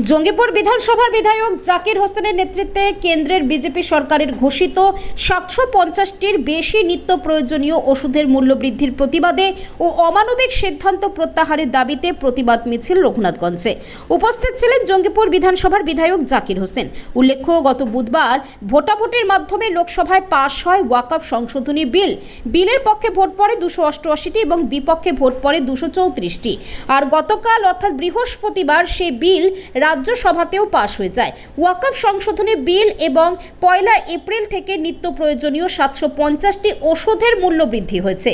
জঙ্গিপুর বিধানসভার বিধায়ক জাকির হোসেনের নেতৃত্বে কেন্দ্রের বিজেপি সরকারের ঘোষিত সাতশো পঞ্চাশটির বেশি নিত্য প্রয়োজনীয় ওষুধের মূল্য বৃদ্ধির প্রতিবাদে ও অমানবিক সিদ্ধান্ত প্রত্যাহারের দাবিতে প্রতিবাদ মিছিল রঘুনাথগঞ্জে। উপস্থিত ছিলেন জঙ্গিপুর বিধানসভার বিধায়ক জাকির হোসেন। উল্লেখ্য, গত বুধবার ভোটাভুটির মাধ্যমে লোকসভায় পাশ হয় ওয়াকআপ সংশোধনী বিল। বিলের পক্ষে ভোট পড়ে দুশো অষ্টআশিটি এবং বিপক্ষে ভোট পড়ে দুশো চৌত্রিশটি। আর গতকাল, অর্থাৎ বৃহস্পতিবার সেই বিল রাজ্যসভাতেও পাশ হয়ে যায়। ওয়াকআপ সংশোধনী বিল এবং পয়লা এপ্রিল থেকে নিত্য প্রয়োজনীয় সাতশো পঞ্চাশটি ওষুধের মূল্য বৃদ্ধি হয়েছে।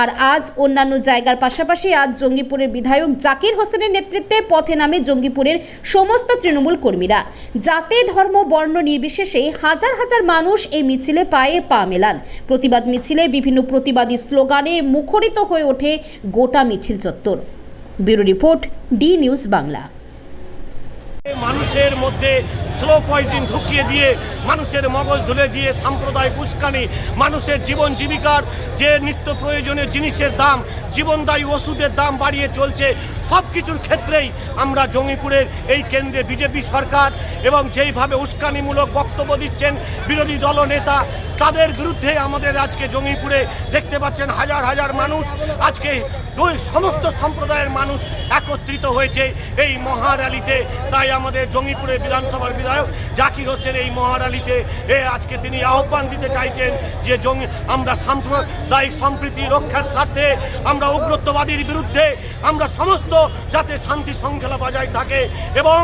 আর আজ অন্যান্য জায়গার পাশাপাশি আজ জঙ্গিপুরের বিধায়ক জাকির হোসেনের নেতৃত্বে পথে নামে জঙ্গিপুরের সমস্ত তৃণমূল কর্মীরা। জাতি, ধর্ম, বর্ণ নির্বিশেষে হাজার হাজার মানুষ এই মিছিলে পায়ে পা মেলান। প্রতিবাদ মিছিলে বিভিন্ন প্রতিবাদী স্লোগানে মুখরিত হয়ে ওঠে গোটা মিছিল চত্বর। Bureau report D news Bangla. মানুষের মধ্যে স্লো পয়জন ঢুকিয়ে দিয়ে, মানুষের মগজ ধুলে দিয়ে সাম্প্রদায়িক উস্কানি, মানুষের জীবন জীবিকার যে নিত্য প্রয়োজনীয় জিনিসের দাম, জীবনদায়ী ওষুধের দাম বাড়িয়ে চলছে সব কিছুর ক্ষেত্রেই আমরা জঙ্গিপুরের এই কেন্দ্রে বিজেপি সরকার এবং যেইভাবে উস্কানিমূলক বক্তব্য দিচ্ছেন বিরোধী দলনেতা তাদের বিরুদ্ধে আমাদের আজকে জঙ্গিপুরে দেখতে পাচ্ছেন হাজার হাজার মানুষ। আজকে দুই সমস্ত সম্প্রদায়ের মানুষ একত্রিত হয়েছে এই মহারালিতে। তাই আমাদের জঙ্গিপুরের বিধানসভার বিধায়ক জাকির হোসেন এই মহারালিতে, এ আজকে তিনি আহ্বান দিতে চাইছেন যে জঙ্গি আমরা সাম্প্রদায়িক সম্প্রীতি রক্ষার স্বার্থে আমরা উগ্রত্ববাদীর বিরুদ্ধে আমরা সমস্ত যাতে শান্তি শৃঙ্খলা বজায় থাকে এবং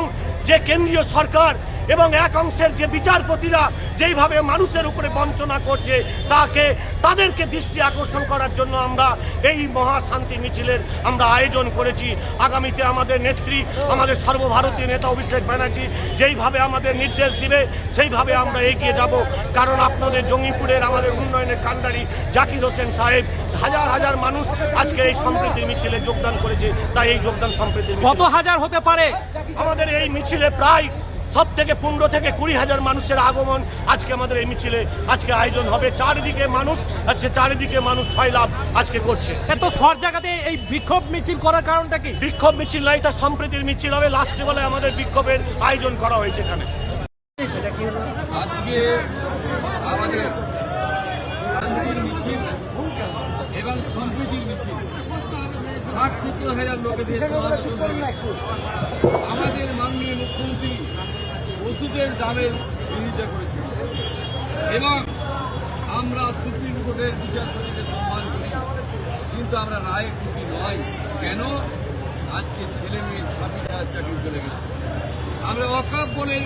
যে কেন্দ্রীয় সরকার এবং এক অংশের যে বিচারপতিরা যেইভাবে মানুষের উপরে বঞ্চনা করছে তাকে তাদেরকে দৃষ্টি আকর্ষণ করার জন্য আমরা এই মহাশান্তি মিছিলের আমরা আয়োজন করেছি। আগামীতে আমাদের নেত্রী আমাদের সর্বভারতীয় নেতা অভিষেক ব্যানার্জি যেইভাবে আমাদের নির্দেশ দিবে সেইভাবে আমরা এগিয়ে যাব। কারণ আপনাদের জঙ্গিপুরের আমাদের উন্নয়নের কাণ্ডারি জাকির হোসেন সাহেব হাজার হাজার মানুষ আজকে এই সম্প্রীতির মিছিলে যোগদান করেছে। তাই এই যোগদান সম্প্রীতির কত হাজার হতে পারে? আমাদের এই মিছিলে প্রায় সব থেকে পনেরো থেকে কুড়ি হাজার মানুষের আগমন আজকে আমাদের এই মিছিলে আজকে আয়োজন হবে। চারিদিকে মানুষ আজকে চারিদিকে মানুষ ছয় লাভ আজকে করছে। এত সর জায়গাতে এই বিক্ষোভ মিছিল করার কারণটা কি? বিক্ষোভ মিছিল নাই এটা সম্প্রীতির মিছিল হবে। লাস্টে বলে আমাদের বিক্ষোভের আয়োজন করা হয়েছে এখানে। আজকে আমাদের মিছিল এবং সম্প্রীতির মিছিল। ষাট সত্তর হাজার লোকেদের সমাবেশন হয়েছে। আমাদের মাননীয় মুখ্যমন্ত্রী ওষুধের দামের বিরোধিতা করেছেন এবং আমরা সুপ্রিম কোর্টের বিচারপতিকে সম্মান করি। কিন্তু আমরা রায়ে খুশি নয়। কেন? আজকে ছেলে মেয়ের হাজার চাকরি চলে গেছে। আমরা অকাপ বনের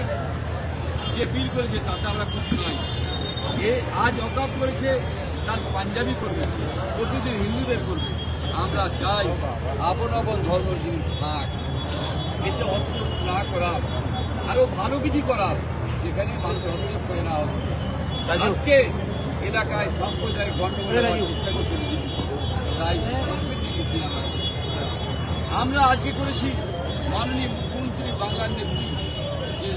যে বিল করেছে, তাতে আমরা খুশি নয় এ আজ অকাপ করেছে তার পাঞ্জাবি করবে, প্রতিদিন হিন্দুদের করবে। আমরা চাই, আপন আপন ধর্মের জিনিস থাক, এতে অস্ত্র না করার আরও ভালো কিছু করার সেখানে মানুষ অনুরোধ করে না হবে। আজকে এলাকায় সাম্প্রদায়িক গণ্ডগোল চেষ্টা তাই আমরা আজকে করেছি মাননীয় মুখ্যমন্ত্রী বাংলার নেত্রী যে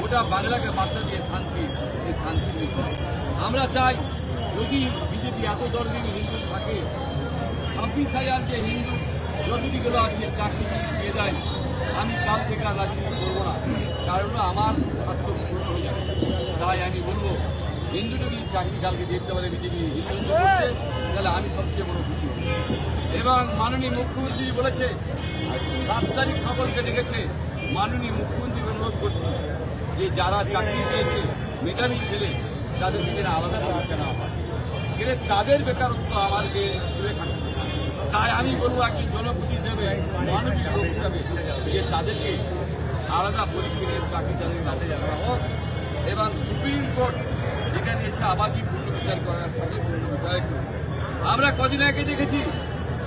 গোটা বাংলাকে বার্তা দিয়ে শান্তি এই শান্তির মিশন। আমরা চাই যদি বিজেপি এত ধরনের হিন্দু থাকে ছাব্বিশ হাজার যে হিন্দু যতটিগুলো আছে চাকরি দিয়ে দেয় আমি কাল থেকে আর রাজনীতি করব না। কারণ আমার স্বার্থ পূর্ণ হয়ে যাবে। তাই আমি বলব, হিন্দু যদি চাকরি কালকে দেখতে পারে বিজেপি হিন্দু তাহলে আমি সবচেয়ে বড় খুশি। এবং মাননীয় মুখ্যমন্ত্রী বলেছে, সাত তারিখ সকলকে ডেকেছে, মাননীয় মুখ্যমন্ত্রী অনুরোধ করছে যে যারা চাকরি পেয়েছে, মেধাবী ছেলে, তাদের থেকে আলাদা পরীক্ষা নেওয়া হয়। কিন্তু তাদের বেকারত্ব আমাদেরকে দূরে থাকছে তাই আমি বলব, একজন জনপ্রতি হিসেবে, মানবিক লোক হিসাবে যে তাদেরকে আলাদা পরীক্ষা নিয়ে চাকরি তাদের হাতে যাওয়া হোক। এবং সুপ্রিম কোর্ট যেটা দিয়েছে, আবার কি পূর্ণ বিচার করার থাকে, পূর্ণ বিচার আমরা কদিন আগে দেখেছি,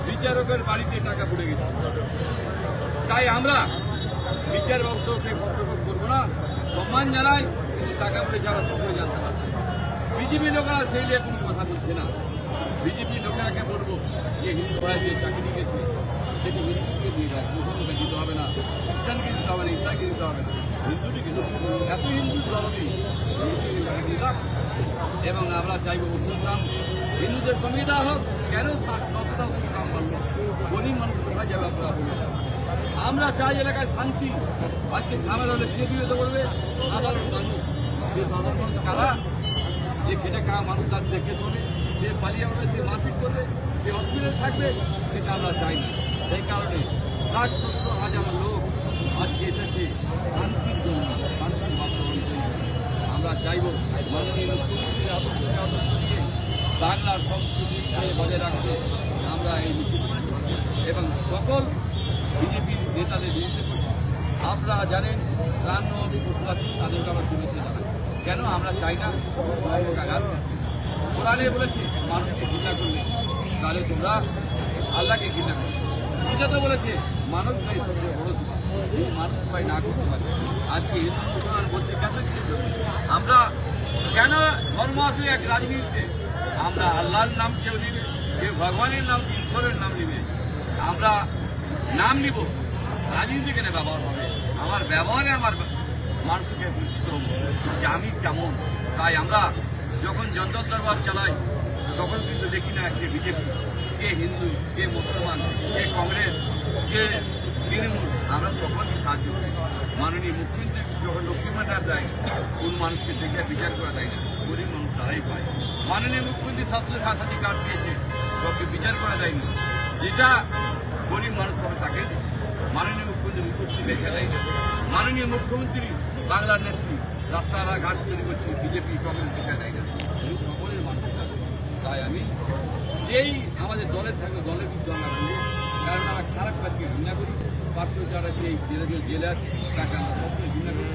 বিচারকের বাড়িতে টাকা পড়ে গেছে। তাই আমরা বিচার ব্যবস্থাকে হস্তক্ষেপ করব না। সম্মান জানাই, টাকা পড়ে যারা সকলে জানতে পারছে বিজেপি লোকেরা সেই নিয়ে কোনো কথা বলছে না। বিজেপি লোকেরাকে বলব যে হিন্দু ভাই দিয়ে চাকরি গেছে। হবে না খ্রিস্টানকে দিতে হবে দিতে হবে এত এবং আমরা চাইব ওষুধ হিন্দুদের দেওয়া হোক কেন গরিব মানুষ কোথায় যাবে আপনারা। আমরা চাই এলাকায় শান্তি আজকে ঝামেলা হলে কে বিরত করবে সাধারণ মানুষ যে সাধারণ মানুষ কারা যে খেটে খাওয়া মানুষ তার দেখে চলে যে পালিয়ে যে মারপিট করবে যে হসপিটালে থাকবে সেটা আমরা চাই না সেই কারণে ষাট সত্তর হাজার লোক আজকে এসেছে শান্তির জন্য, শান্তির বাতাবরণ আমরা চাইব মাননীয় মুখ্যমন্ত্রীর আদর্শকে আদর্শ দিয়ে বাংলার সংস্কৃতিকে বজায় রাখতে আমরা এই মিছিল এবং সকল বিজেপির নেতাদের বিরুদ্ধে করছি। আপনারা জানেন নবমী পশুপাতি তাদেরকে আমরা শুভেচ্ছা জানাই। কেন? আমরা চাই না আঘাত কোরআনে বলেছে, মানুষকে ঘৃণা করলে তাহলে তোমরা আল্লাহকে ঘৃণা করবে এটা তো বলেছে মানব চাই সবচেয়ে বড় এই মানুষ পাই না করতে পারে। আজকে আমরা কেন ধর্ম আসলে এক রাজনীতিতে? আমরা আল্লাহর নাম কেউ নিবে? কেউ ভগবানের নাম ঈশ্বরের নাম নিবে? আমরা নাম নিব। রাজনীতি কেন ব্যবহার হবে? আমার ব্যবহারে আমার মানুষকে বুঝতে হবে। যে আমি কেমন? তাই আমরা যখন যন্তর দরবার চালাই তখন কিন্তু দেখি না কে বিজেপি, কে হিন্দু, কে মুসলমান, কে কংগ্রেস, কে তৃণমূল, আমরা সকলকে সাহায্য করি। মাননীয় মুখ্যমন্ত্রী যখন লক্ষ্মী ভান্ডার দেয়, কোন মানুষকে দেখে বিচার করা দেয় না, গরিব মানুষ তারাই পায়। মাননীয় মুখ্যমন্ত্রী স্বাস্থ্য সাথী কার্ড দিয়েছে সবকে বিচার করা যায়নি যেটা গরিব মানুষ পাবে তাকে দিচ্ছে। মাননীয় মুখ্যমন্ত্রী মুখ্যমন্ত্রী বেছে দেয় না? মাননীয় মুখ্যমন্ত্রী বাংলার নেত্রী, রাস্তাঘাট ঘাট তৈরি করছে, বিজেপি কংগ্রেস দেখা দেয় না। তাই আমি যেই আমাদের দলের থাকবে, দলের কিন্তু আমরা বলব কারণ আমরা খারাপ কাজকে ঘৃণা করি। পাত্র যারা যে জেলে জেলে আছে, তাকে আমরা সবচেয়ে ঘৃণা করি।